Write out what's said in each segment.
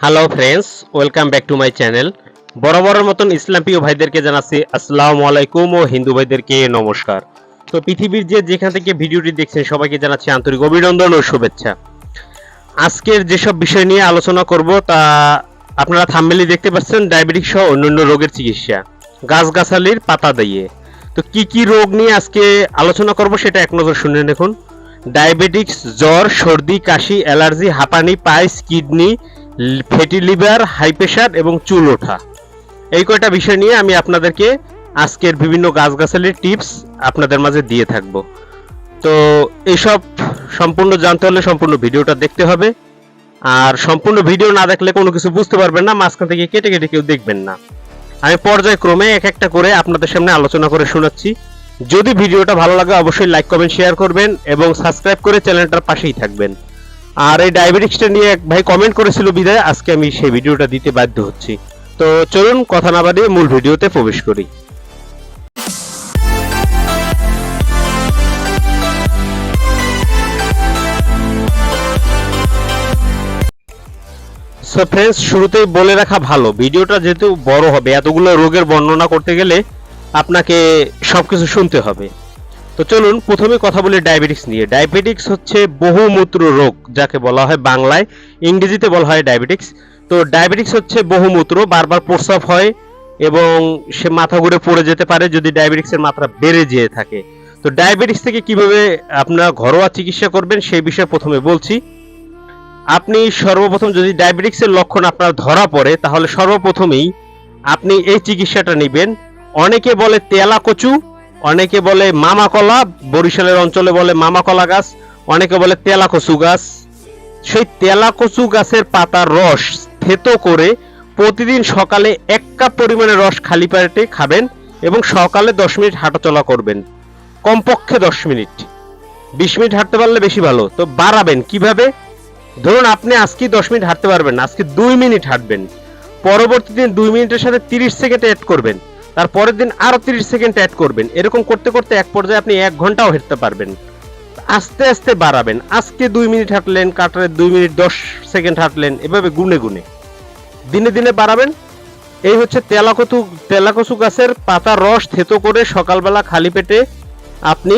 Hello friends welcome back to my channel বরাবরের মতন ইসলাম প্রিয় ভাইদেরকে জানাচ্ছি আসসালামু আলাইকুম ও হিন্দু ভাইদেরকে নমস্কার। তো পৃথিবীর যে যেখান থেকে ভিডিওটি দেখছেন, সবাইকে জানাচ্ছি আন্তরিক অভিনন্দন ও শুভেচ্ছা। আজকের যেসব বিষয় নিয়ে আলোচনা করব, তা আপনারা থাম্বেলি দেখতে পাচ্ছেন ডায়াবেটিক সহ অন্যান্য রোগের চিকিৎসা। গাছগাছালির পাতা দিয়ে। তো কি কি রোগ নিয়ে আজকে আলোচনা করব, সেটা এক নজর শুনে দেখুন। ডায়াবেটিক্স জ্বর, সর্দি, কাশি, অ্যালার্জি, হাঁপানি, piles, kidney fatty liver, high pressure এবং চুল ওঠা। এই কয়টা বিষয় নিয়ে আমি আপনাদেরকে আজকের বিভিন্ন গাছগাছালির টিপস আপনাদের মাঝে দিয়ে থাকব। তো এইসব সম্পূর্ণ জানতে হলে সম্পূর্ণ ভিডিওটা দেখতে হবে। আর সম্পূর্ণ ভিডিও না দেখলে কোনো কিছু বুঝতে পারবেন না, মাঝখান থেকে কেটে কেটে কেউ দেখবেন না। আমি পর্যায়ক্রমে এক একটা করে আপনাদের সামনে আলোচনা করে শোনাচ্ছি। যদি ভিডিওটা ভালো লাগে, অবশ্যই লাইক কমেন্ট শেয়ার করবেন এবং সাবস্ক্রাইব করে চ্যানেলটার পাশেই থাকবেন। আর এই ডায়াবেটিক্সটা নিয়ে এক ভাই কমেন্ট করেছিল বিদায় আজকে আমি সেই ভিডিওটা দিতে বাধ্য হচ্ছি। তো চলুন, কথা না বাড়িয়ে মূল ভিডিওতে প্রবেশ করি। সো ফ্রেন্ডস শুরুতেই বলে রাখা ভালো, ভিডিওটা যেহেতু বড় হবে, এতগুলো রোগের বর্ণনা করতে গেলে আপনাকে সবকিছু শুনতে হবে। তো চলুন প্রথমে কথা বলি ডায়াবেটিক্স নিয়ে। ডায়াবেটিক্স হচ্ছে বহুমূত্র রোগ, যাকে বলা হয় বাংলায়, ইংরেজিতে বলা হয় ডায়াবেটিক্স তো ডায়াবেটিক্স হচ্ছে বহুমূত্র, বারবার প্রস্রাব হয় এবং সে মাথা ঘুরে পড়ে যেতে পারে যদি ডায়াবেটিক্সের মাত্রা বেড়ে যেয়ে থাকে। তো ডায়াবেটিক্স থেকে কীভাবে আপনারা ঘরোয়া চিকিৎসা করবেন সেই বিষয়ে প্রথমে বলছি। আপনি সর্বপ্রথম যদি ডায়াবেটিক্সের লক্ষণ আপনার ধরা পড়ে, তাহলে সর্বপ্রথমেই আপনি এই চিকিৎসাটা নেবেন। অনেকে বলে তেলা কচু অনেকে বলে মামা কলা, বরিশালের অঞ্চলে বলে মামা কলা গাছ, অনেকে বলে তেলা কচু গাছ। সেই তেলা কচু গাছের পাতার রস থেতো করে প্রতিদিন সকালে এক কাপ পরিমাণে রস খালি পেটে খাবেন এবং সকালে দশ মিনিট হাঁটাচলা করবেন। কমপক্ষে দশ মিনিট। বিশ মিনিট হাঁটতে পারলে বেশি ভালো। তো বাড়াবেন কীভাবে? ধরুন আপনি আজকে দশ মিনিট হাঁটতে পারবেন আজকে দুই মিনিট হাঁটবেন। পরবর্তী দিন দুই মিনিটের সাথে তিরিশ সেকেন্ড অ্যাড করবেন। তার পরের দিন আরও তিরিশ সেকেন্ড অ্যাড করবেন। এরকম করতে করতে এক পর্যায়ে আপনি এক ঘন্টাও হাঁটতে পারবেন। আস্তে আস্তে বাড়াবেন। আজকে দুই মিনিট হাঁটলেন কাটারে দুই মিনিট দশ সেকেন্ড হাঁটলেন, এভাবে গুনে গুনে। দিনে দিনে বাড়াবেন। এই হচ্ছে তেলাকচু তেলাকচু গাছের পাতার রস থেতো করে সকালবেলা খালি পেটে আপনি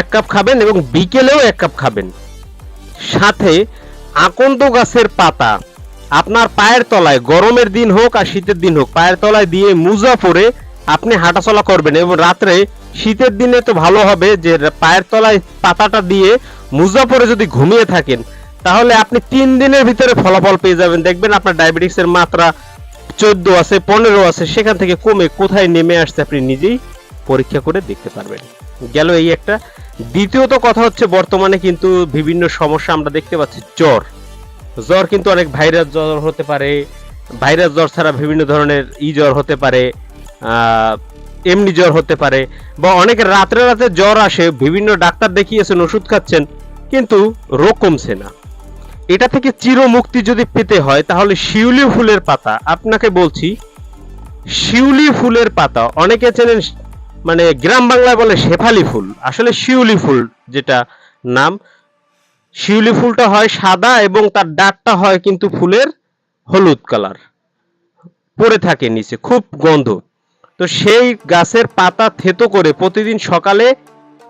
এক কাপ খাবেন এবং বিকেলেও এক কাপ খাবেন। সাথে আকন্দ গাছের পাতা। আপনার পায়ের তলায়, গরমের দিন হোক আর শীতের দিন হোক, পায়ের তলায় দিয়ে মুজা পরে আপনি হাঁটাচলা করবেন এবং রাত্রে শীতের দিনে তো ভালো হবে যে পায়ের তলায় পাতাটা দিয়ে মুজা পরে যদি ঘুমিয়ে থাকেন, তাহলে আপনি তিন দিনের ভিতরে ফলাফল পেয়ে যাবেন। দেখবেন আপনার ডায়াবেটিক্সের মাত্রা চোদ্দ আছে, পনেরো আছে, সেখান থেকে কমে কোথায় নেমে আসছে আপনি নিজেই পরীক্ষা করে দেখতে পারবেন। গেল এই একটা। দ্বিতীয়ত কথা হচ্ছে বর্তমানে কিন্তু বিভিন্ন সমস্যা আমরা দেখতে পাচ্ছি, জ্বর। জ্বর কিন্তু অনেক ভাইরাস জ্বর হতে পারে, ভাইরাস জ্বর ছাড়া বিভিন্ন ধরনের ই জ্বর হতে পারে এমনি জ্বর হতে পারে, বা অনেকের রাত্রে রাতে জ্বর আসে, বিভিন্ন ডাক্তার দেখিয়েছেন, ওষুধ খাচ্ছেন, কিন্তু রোগ কমছে না। এটা থেকে চিরমুক্তি যদি পেতে হয়, তাহলে শিউলি ফুলের পাতা, আপনাকে বলছি, শিউলি ফুলের পাতা, অনেকে চেনেন মানে গ্রাম বাংলায় বলে শেফালি ফুল, আসলে শিউলি ফুল যেটা নাম শিউলি ফুলটা হয় সাদা এবং তার ডাকটা হয় কিন্তু ফুলের হলুদ কালার। পড়ে থাকে নিচে, খুব গন্ধ। তো সেই গাছের পাতা থেতো করে প্রতিদিন সকালে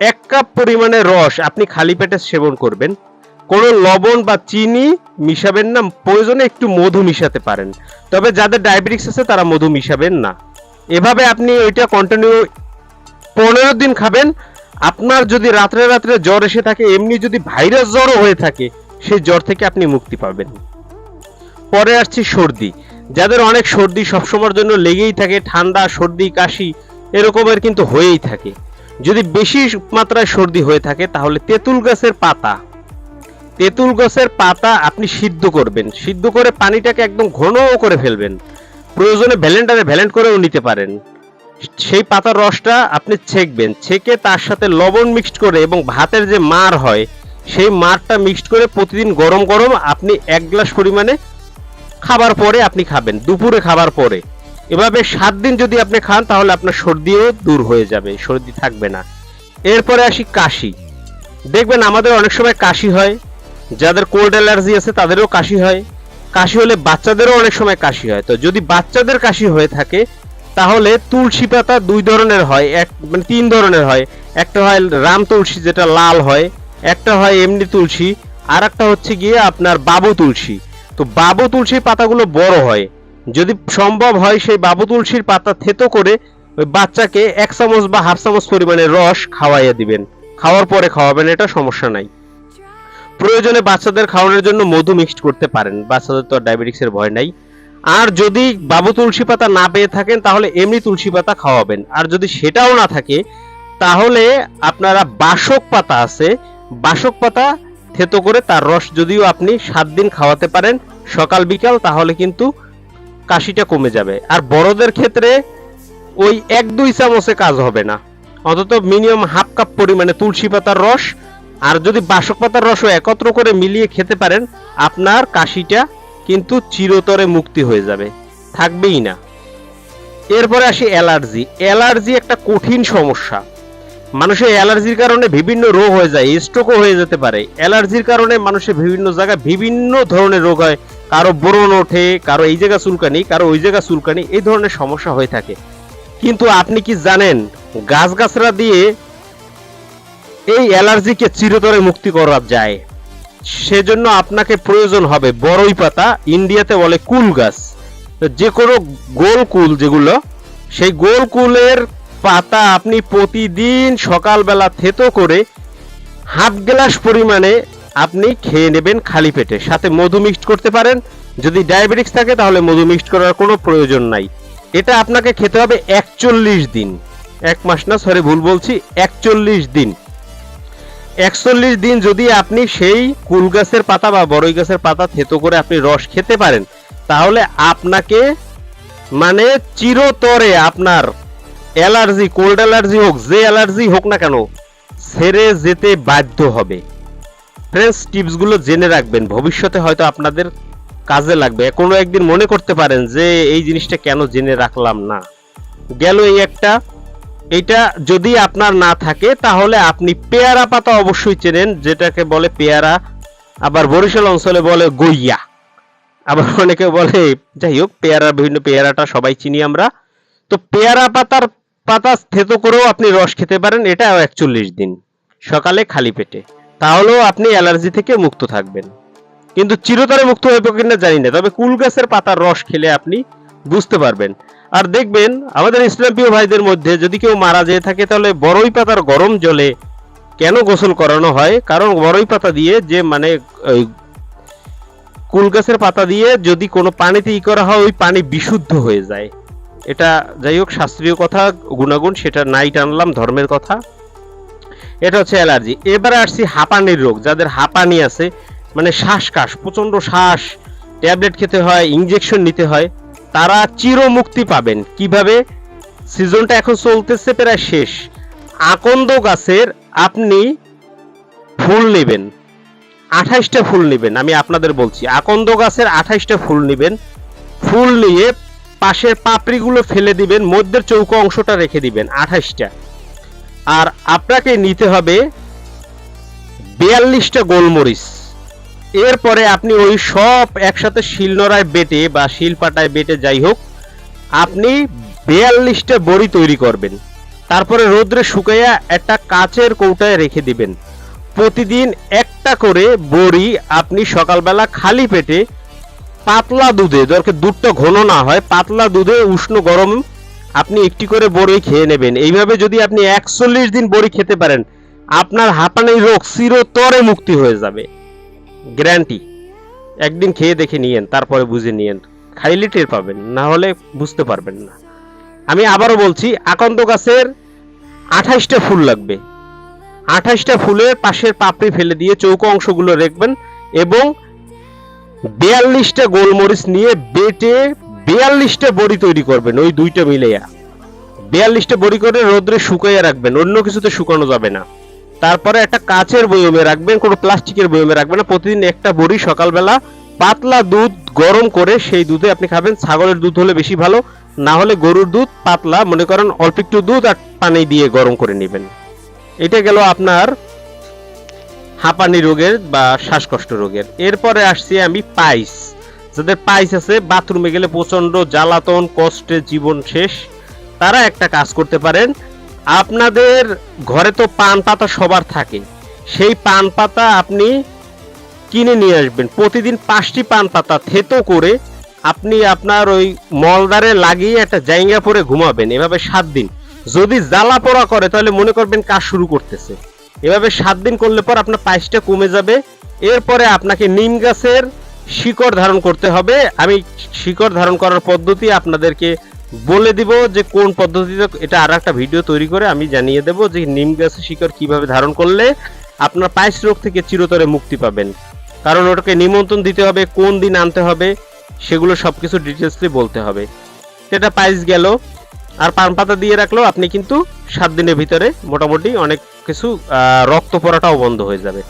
এক কাপ পরিমাণে রস আপনি খালি পেটে সেবন করবেন। কোনো লবণ বা চিনি মিশাবেন না, প্রয়োজনে একটু মধু মিশাতে পারেন। তবে যাদের ডায়াবেটিক্স আছে তারা মধু মিশাবেন না। এভাবে আপনি ওইটা কন্টিনিউ পনেরো দিন খাবেন আপনার যদি রাত্রে রাত্রে জ্বর এসে থাকে, এমনি যদি ভাইরাস জ্বরও হয়ে থাকে, সেই জ্বর থেকে আপনি মুক্তি পাবেন। পরে আসছি সর্দি। যাদের অনেক সর্দি সবসময়ের জন্য লেগেই থাকে, ঠান্ডা, সর্দি, কাশি, এরকমের কিন্তু হয়েই থাকে। যদি বেশি মাত্রায় সর্দি হয়ে থাকে, তাহলে তেঁতুল গাছের পাতা। তেঁতুল গাছের পাতা আপনি সিদ্ধ করবেন। সিদ্ধ করে পানিটাকে একদম ঘন করে ফেলবেন। প্রয়োজনে ভ্যালেন্টারে ভ্যালেন্ট করেও নিতে পারেন। সেই পাতার রসটা আপনি ছেঁকবেন। ছেঁকে তার সাথে লবণ মিক্সড করে এবং ভাতের যে মার হয়, সেই মারটা মিক্সড করে প্রতিদিন গরম গরম আপনি এক গ্লাস পরিমাণে খাবার পরে আপনি খাবেন, দুপুরে খাবার পরে। এভাবে সাত দিন যদি আপনি খান, তাহলে আপনার সর্দিও দূর হয়ে যাবে, সর্দি থাকবে না। এরপরে আসি কাশি। দেখবেন আমাদের অনেক সময় কাশি হয়, যাদের কোল্ড অ্যালার্জি আছে তাদেরও কাশি হয়। কাশি হলে বাচ্চাদেরও অনেক সময় কাশি হয়। তো যদি বাচ্চাদের কাশি হয়ে থাকে তাহলে তুলসী পাতা দুই ধরনের হয়, এক মানে তিন ধরনের হয়। একটা হয় রাম তুলসী, যেটা লাল হয়। একটা হয় এমনি তুলসী। আর একটা হচ্ছে গিয়ে আপনার বাবু তুলসী। তো বাবু তুলসীর পাতাগুলো বড় হয়। যদি সম্ভব হয় সেই বাবু তুলসীর পাতা থেতো করে ওই বাচ্চাকে এক চামচ বা হাফ চামচ পরিমাণে রস খাওয়াইয়া দিবেন। খাওয়ার পরে খাওয়াবেন, এটা সমস্যা নাই। প্রয়োজনে বাচ্চাদের খাওয়ানোর জন্য মধু মিক্সড করতে পারেন। বাচ্চাদের তো আর ডায়াবেটিক্সের ভয় নাই। আর যদি বাবু তুলসী পাতা না পেয়ে থাকেন, তাহলে এমনি তুলসী পাতা খাওয়াবেন। আর যদি সেটাও না থাকে, তাহলে আপনারা বাসক পাতা আছে, বাসক পাতা থেতো করে তার রস যদিও আপনি সাত দিন খাওয়াতে পারেন, সকাল, বিকাল, তাহলে কিন্তু কাশিটা কমে যাবে। আর বড়দের ক্ষেত্রে ওই এক, দুই চামচে কাজ হবে না। অন্তত মিনিমাম হাফ কাপ পরিমাণে তুলসী পাতার রস, আর যদি বাসক পাতার রসও একত্র করে মিলিয়ে খেতে পারেন, আপনার কাশিটা কিন্তু চিরতরে মুক্তি হয়ে যাবে, থাকবেই না। এরপরে আসি অ্যালার্জি। অ্যালার্জি একটা কঠিন সমস্যা। মানুষের অ্যালার্জির কারণে বিভিন্ন রোগ হয়ে যায়, স্ট্রোকও হয়ে যেতে পারে। অ্যালার্জির কারণে মানুষের বিভিন্ন জায়গায় বিভিন্ন ধরনের রোগ হয়। কারও ব্রণ ওঠে, কারও এই জায়গা চুলকানি, কারও ওই জায়গা চুলকানি, এই ধরনের সমস্যা হয়ে থাকে। কিন্তু আপনি কি জানেন গাছগাছরা দিয়ে এই অ্যালার্জিকে চিরতরে মুক্তি করা যায়? সেজন্য আপনাকে প্রয়োজন হবে বড়ই পাতা, ইন্ডিয়াতে বলে কুল গাছ। যে কোনো গোল কুল যেগুলো, সেই গোল কুলের পাতা আপনি প্রতিদিন সকালবেলা থেতো করে হাফ গ্লাস পরিমাণে আপনি খেয়ে নেবেন খালি পেটে। সাথে মধু মিক্সড করতে পারেন। যদি ডায়াবেটিক্স থাকে তাহলে মধু মিক্সড করার কোনো প্রয়োজন নাই। এটা আপনাকে খেতে হবে একচল্লিশ দিন। এক মাস না সরি ভুল বলছি, একচল্লিশ দিন। একচল্লিশ দিন যদি আপনি সেই কুল গাছের পাতা বা বড়ই গাছের পাতা থেতো করে আপনি রস খেতে পারেন, তাহলে আপনাকে মানে চিরতরে আপনার অ্যালার্জি, কোল্ড অ্যালার্জি হোক, যে অ্যালার্জি হোক না কেন ছেড়ে যেতে বাধ্য হবে। ফ্রেন্ডস টিপসগুলো জেনে রাখবেন। ভবিষ্যতে হয়তো আপনাদের কাজে লাগবে। কোনো একদিন মনে করতে পারেন যে এই জিনিসটা কেন জেনে রাখলাম না। গেল এই একটা এটা যদি আপনার না থাকে, তাহলে আপনি পেয়ারা পাতা অবশ্যই চেনেন, যেটাকে বলে পেয়ারা, আবার বরিশাল অঞ্চলে বলে গইয়া। আবার অনেকে বলে, যাই হোক, পেয়ারা, বিভিন্ন পেয়ারাটা সবাই চিনি আমরা। তো পেয়ারা পাতার পাতা থেতো করেও আপনি রস খেতে পারেন, এটাও একচল্লিশ দিন, সকালে খালি পেটে। তাহলেও আপনি অ্যালার্জি থেকে মুক্ত থাকবেন। কিন্তু চিরতরে মুক্ত হইব কিনা জানি না। তবে কুল গাছের পাতার রস খেলে আপনি বুঝতে পারবেন। আর দেখবেন, আমাদের ইসলামীয় ভাইদের মধ্যে যদি কেউ মারা যেয়ে থাকে, তাহলে বড়ই পাতার গরম জলে কেন গোসল করানো হয়? কারণ বড়ই পাতা দিয়ে যে মানে কুল গাছের পাতা দিয়ে যদি কোনো পানিতে ই করা হয়, ওই পানি বিশুদ্ধ হয়ে যায়। এটা যাই হোক, শাস্ত্রীয় কথা, গুণাগুণ, সেটা নাই টানলাম, ধর্মের কথা। এটা হচ্ছে অ্যালার্জি। এবারে আসছি হাঁপানির রোগ, যাদের হাঁপানি আছে মানে শ্বাসকাশ প্রচণ্ড শ্বাস, ট্যাবলেট খেতে হয় ইঞ্জেকশন নিতে হয়। তারা চিরমুক্তি পাবেন। কীভাবে? সিজনটা এখন চলতেছে প্রায় শেষ। আকন্দ গাছের আপনি ফুল নেবেন। আঠাইশটা ফুল নেবেন, আমি আপনাদের বলছি। আকন্দ গাছের আঠাইশটা ফুল নেবেন। ফুল নিয়ে পাশের পাপড়িগুলো ফেলে দিবেন, মধ্যের চৌকো অংশটা রেখে দিবেন, আঠাইশটা। আর আপনাকে নিতে হবে বিয়াল্লিশটা গোলমরিচ। এরপরে আপনি ওই সব একসাথে শিলনোড়ায় বেটে বা শিলপাটায় বেটে যাই হোক, আপনি বিয়াল্লিশটা বড়ি তৈরি করবেন। তারপরে রোদ্রে শুকাইয়া একটা কাচের কৌটায় রেখে দিবেন। প্রতিদিন একটা করে বড়ি আপনি সকালবেলা খালি পেটে পাতলা দুধে দরকার দুধটা ঘন না হয়, পাতলা দুধে উষ্ণ গরম আপনি একটি করে বড়ি খেয়ে নেবেন। এইভাবে যদি আপনি একচল্লিশ দিন বড়ি খেতে পারেন, আপনার হাঁপানির রোগ চিরতরে মুক্তি হয়ে যাবে। গ্যারান্টি। একদিন খেয়ে দেখে নিয়েন, তারপরে বুঝে নিয়েন। খাইলে টের পাবেন, না হলে বুঝতে পারবেন না। আমি আবারও বলছি, আকন্দ গাছের আঠাইশটা ফুল লাগবে। আঠাইশটা ফুলের পাশের পাপড়ি ফেলে দিয়ে চৌকো অংশগুলো রাখবেন এবং বিয়াল্লিশটা গোলমরিচ নিয়ে বেটে বিয়াল্লিশটা বড়ি তৈরি করবেন, ওই দুইটা মিলেয়া বিয়াল্লিশটা বড়ি করে রোদ্রে শুকাইয়া রাখবেন, অন্য কিছুতে শুকানো যাবে না। তারপরে একটা কাচের বয়মে রাখবেন, কোনো প্লাস্টিকের বয়মে রাখবেন না। প্রতিদিন একটা বড়ি, সকালবেলা পাতলা দুধ গরম করে সেই দুধে আপনি খাবেন। ছাগলের দুধ হলে বেশি ভালো, না হলে গরুর দুধ পাতলা, মনে করেন অল্প একটু দুধ আর পানি দিয়ে গরম করে নেবেন। এটা গেল আপনার হাঁপানি রোগের বা শ্বাসকষ্ট রোগের। এরপরে আসছি আমি পাইস। যাদের পাইস আছে, বাথরুমে গেলে প্রচণ্ড জ্বালাতন কষ্টে জীবন শেষ, তারা একটা কাজ করতে পারেন। আপনাদের ঘরে তো পান পাতা সবার থাকে। সেই পান পাতা আপনি কিনে নিয়ে আসবেন। প্রতিদিন পাঁচটি পান পাতা থেতো করে আপনি আপনার ওই মলদারে লাগিয়ে একটা জায়গা পরে ঘুমাবেন। এভাবে সাত দিন। যদি জ্বালা পোড়া করে, তাহলে মনে করবেন কাজ শুরু করতেছে। এভাবে সাত দিন করলে পর আপনার পাইসটা কমে যাবে। এরপরে আপনাকে নিম গাছের শিকড় ধারণ করতে হবে। আমি শিকড় ধারণ করার পদ্ধতি আপনাদেরকে বলে দিব যে কোন পদ্ধতিতে এটা আর একটা ভিডিও তৈরি করে আমি জানিয়ে দেব যে নিম গাছের শিকড় কীভাবে ধারণ করলে আপনার পায়েস রোগ থেকে চিরতরে মুক্তি পাবেন। কারণ ওটাকে নিমন্ত্রণ দিতে হবে, কোন দিন আনতে হবে, সেগুলো সব কিছু ডিটেলসলি বলতে হবে। সেটা পায়েস গেল, আর পান পাতা দিয়ে রাখলেও আপনি কিন্তু সাত দিনের ভিতরে মোটামুটি অনেক কিছু রক্ত পড়াটাও বন্ধ হয়ে যাবে।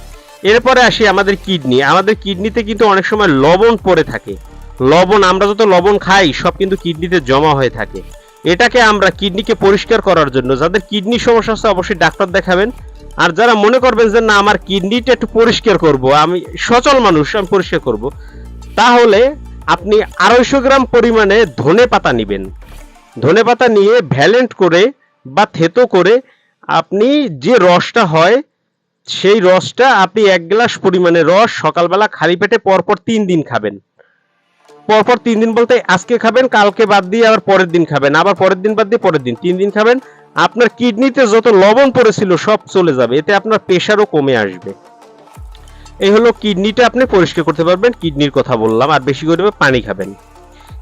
এরপরে আসি আমাদের কিডনি। আমাদের কিডনিতে কিন্তু অনেক সময় লবণ পড়ে থাকে। লবণ, আমরা যত লবণ খাই, সব কিন্তু কিডনিতে জমা হয়ে থাকে। এটাকে আমরা কিডনিকে পরিষ্কার করার জন্য, যাদের কিডনি সমস্যা আছে অবশ্যই ডাক্তার দেখাবেন। আর যারা মনে করবেন যে, না, আমার কিডনিটা একটু পরিষ্কার করব, আমি সচল মানুষ, আমি পরিষ্কার করব, তাহলে আপনি আড়াইশো গ্রাম পরিমাণে ধনে পাতা নেবেন। ধনে পাতা নিয়ে ভ্যালেন্ট করে বা থেতো করে আপনি যে রসটা হয়, সেই রসটা আপনি এক গ্লাস পরিমাণে রস সকালবেলা খালি পেটে পরপর তিন দিন খাবেন। পরপর তিন দিন বলতে আজকে খাবেন, কালকে বাদ দিয়ে আবার পরের দিন খাবেন। আবার পরের দিন বাদ দিয়ে পরের দিন তিন দিন খাবেন। আপনার কিডনিতে যত লবণ পড়েছিল, সব চলে যাবে। এতে আপনার প্রেশারও কমে আসবে। এই হলো কিডনিটা আপনি পরিষ্কার করতে পারবেন। কিডনির কথা বললাম, আর বেশি করে পানি খাবেন।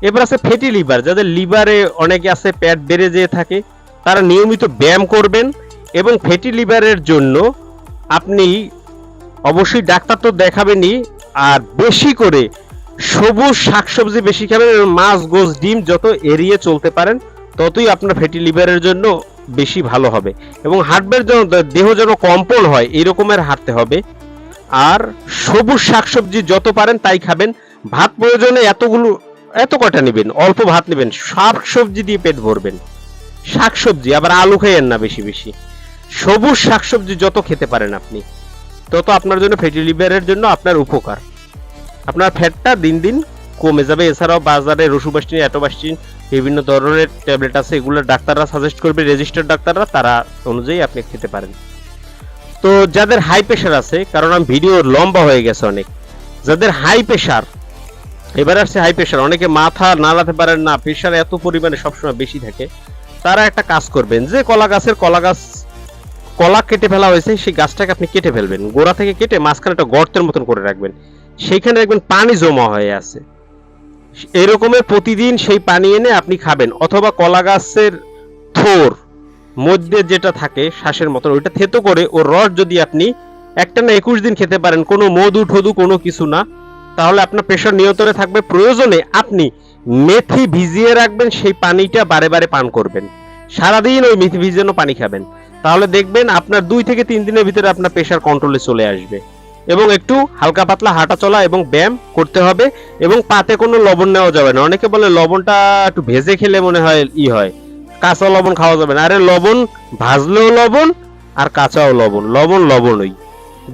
এবার আছে ফ্যাটি লিভার যাদের লিভারে অনেকে আছে প্যাট বেড়ে যেয়ে থাকে, তারা নিয়মিত ব্যায়াম করবেন এবং ফ্যাটি লিভারের জন্য আপনি অবশ্যই ডাক্তার তো দেখাবেনই, আর বেশি করে সবুজ শাকসবজি বেশি খাবেন এবং মাছ গোস ডিম যত এড়িয়ে চলতে পারেন, ততই আপনার ফ্যাটি লিভারের জন্য বেশি ভালো হবে। এবং হাঁটবের জন্য দেহ যেন কম্পন হয়, এরকমের হাঁটতে হবে। আর সবুজ শাকসবজি যত পারেন তাই খাবেন। ভাত প্রয়োজনে এতগুলো, এত কটা নেবেন? অল্প ভাত নেবেন। শাক সবজি দিয়ে পেট ভরবেন। শাকসবজি, আবার আলু খাইয়েন না বেশি বেশি। সবুজ শাকসবজি যত খেতে পারেন আপনি, তত আপনার জন্য ফ্যাটি লিভারের জন্য আপনার উপকার। আপনার ফ্যাটটা দিন দিন কমে যাবে। এছাড়াও বাজারে রসুবাস্টিন অ্যাটোবাস্টিন বিভিন্ন ধরনের ট্যাবলেট আছে, এগুলো ডাক্তাররা সাজেস্ট করবে রেজিস্টার্ড ডাক্তাররা তারা অনুযায়ী আপনি খেতে পারেন। তো যাদের হাই প্রেশার আছে, কারণ আমি ভিডিও লম্বা হয়ে গেছে অনেক, যাদের হাই প্রেশার এবার আসছে হাই প্রেশার অনেকে মাথা নাড়াতে পারেন না প্রেশার এত পরিমাণে সবসময় বেশি থাকে, তারা একটা কাজ করবেন যে কলা গাছের কলা গাছ, কলা কেটে ফেলা হয়েছে, সেই গাছটাকে আপনি কেটে ফেলবেন, গোড়া থেকে কেটে মাঝখানে একটা গর্তের মতন করে রাখবেন। সেইখানে দেখবেন পানি জমা হয়ে আছে। এরকমের প্রতিদিন সেই পানি এনে আপনি খাবেন, অথবা কলা গাছের থোর মধ্যে যেটা থাকে, শ্বাসের মতন, ওইটা থেতো করে ওর রস যদি আপনি একটা না একুশ দিন খেতে পারেন, কোনো মধু ঠধু কোনো কিছু না, তাহলে আপনার প্রেশার নিয়ন্ত্রণে থাকবে। প্রয়োজনে আপনি মেথি ভিজিয়ে রাখবেন, সেই পানিটা বারে বারে পান করবেন। সারাদিন ওই মেথি ভিজানো পানি খাবেন। তাহলে দেখবেন আপনার দুই থেকে তিন দিনের ভিতরে আপনার প্রেশার কন্ট্রোলে চলে আসবে। এবং একটু হালকা পাতলা হাঁটা চলা এবং ব্যায়াম করতে হবে এবং পাতে কোনো লবণ নেওয়া যাবে না। অনেকে বলে লবণটা একটু ভেজে খেলে মনে হয় ই হয়। কাঁচা লবণ খাওয়া যাবে না। আরে লবণ, ভাজলেও লবণ আর কাঁচাও লবণ। লবণ লবণই।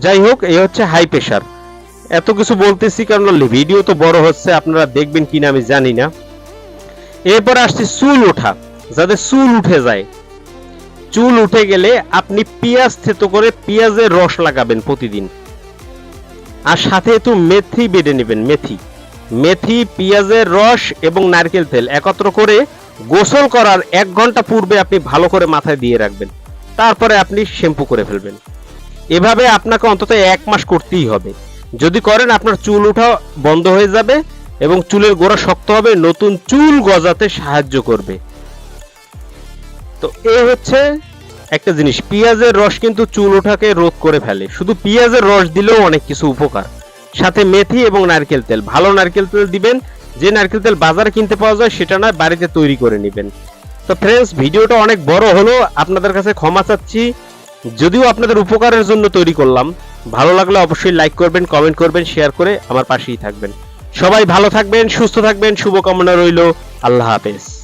যাই হোক, এই হচ্ছে হাই প্রেশার এত কিছু বলতেছি কারণ ভিডিও তো বড় হচ্ছে, আপনারা দেখবেন কিনা আমি জানি না। এরপর আসছে চুল ওঠা। যাদের চুল উঠে যায়, চুল উঠে গেলে আপনি পেঁয়াজ থেতো করে পেঁয়াজের রস লাগাবেন প্রতিদিন। আর সাথে একটু মেথি বেটে নেবেন, মেথি। মেথি, পেঁয়াজের রস এবং নারকেল তেল একত্র করে গোসল করার এক ঘণ্টা পূর্বে আপনি ভালো করে মাথায় দিয়ে রাখবেন। তারপরে আপনি শ্যাম্পু করে ফেলবেন। এভাবে আপনাকে অন্তত এক মাস করতেই হবে। যদি করেন, আপনার চুল ওঠা বন্ধ হয়ে যাবে এবং চুলের গোড়া শক্ত হবে, নতুন চুল গজাতে সাহায্য করবে। তো এ হচ্ছে একটা জিনিস, পেঁয়াজের রস কিন্তু চুল ওঠাকে রোধ করে ফেলে। শুধু পেঁয়াজের রস দিলেও অনেক কিছু উপকার। সাথে মেথি এবং নারকেল তেল। ভালো নারকেল তেল দিবেন, যে নারকেল তেল বাজারে কিনতে পাওয়া যায় সেটা নয়, বাড়িতে তৈরি করে নেবেন। তো ফ্রেন্ডস ভিডিওটা অনেক বড় হলো, আপনাদের কাছে ক্ষমা চাচ্ছি। যদিও আপনাদের উপকারের জন্য তৈরি করলাম, ভালো লাগলে অবশ্যই লাইক করবেন কমেন্ট করবেন শেয়ার করে আমার পাশেই থাকবেন। সবাই ভালো থাকবেন, সুস্থ থাকবেন, শুভকামনা রইল, আল্লাহ হাফেজ।